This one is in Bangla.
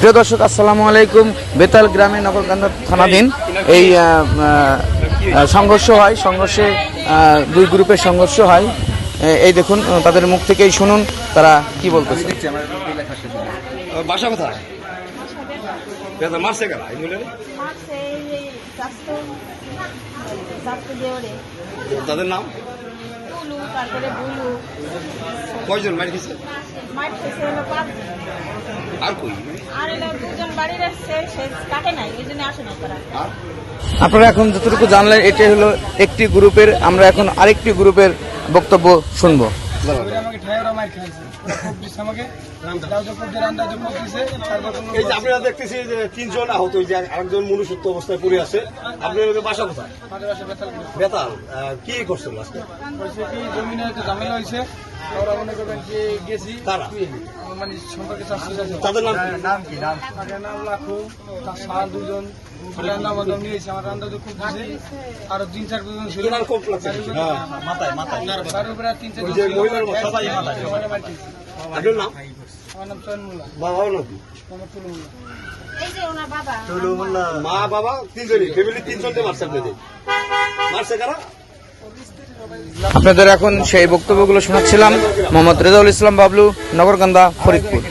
প্রিয় দর্শক আসসালামু আলাইকুম। বেতাল গ্রামে নগরকান্দা থানাধীন এই সংঘর্ষ হয়। সংঘর্ষে দুই গ্রুপের সংঘর্ষ হয়। এই দেখুন তাদের মুখ থেকেই শুনুন তারা কি বলতেছে। বাসা কোথায়? মারছে তাদের নাম? কয়জন মারি খেয়েছে? আর কই? আর দুজন বাড়ির এসছে সে কাটে নাই এই জন্য আসে নাই তারা। আপনারা এখন যতটুকু জানলেন এটাই হলো একটি গ্রুপের আমরা এখন আরেকটি গ্রুপের বক্তব্য শুনব। এই যে আপনারা দেখতেছি যে তিনজন আহত ওই যে আরেকজন মনুষ্যত্ব অবস্থায় পড়ে আছে। আপনাদের বাসা কোথায়? বেতাল। গেছে বেতাল আহ, কি করছেন আজকে? জমিনে একটা ঝামেলা হয়েছে। ওরা মনে করবেন যে গেছি? মানে সম্পর্কে চাষ তাদের নাম নাম কি? নাম তাদের নাম লাখো তার সার দুজন রান্না বান্না নিয়েছে আমার রান্না তো খুব আরও তিন চার দুজন ছিল। হ্যাঁ মাথায় মাথায়। তার উপরে তিন সবাই মাথায়। আপনার নাম? আমার নাম বাবা নাম আমার মা বাবা তিনজনই। ফ্যামিলি তিনজনকে মারছে আপনাদের। মারছে কারা? আপনাদের এখন সেই বক্তব্যগুলো শোনাচ্ছিলাম। মোহাম্মদ রেজাউল ইসলাম বাবলু নগরকান্দা ফরিদপুর।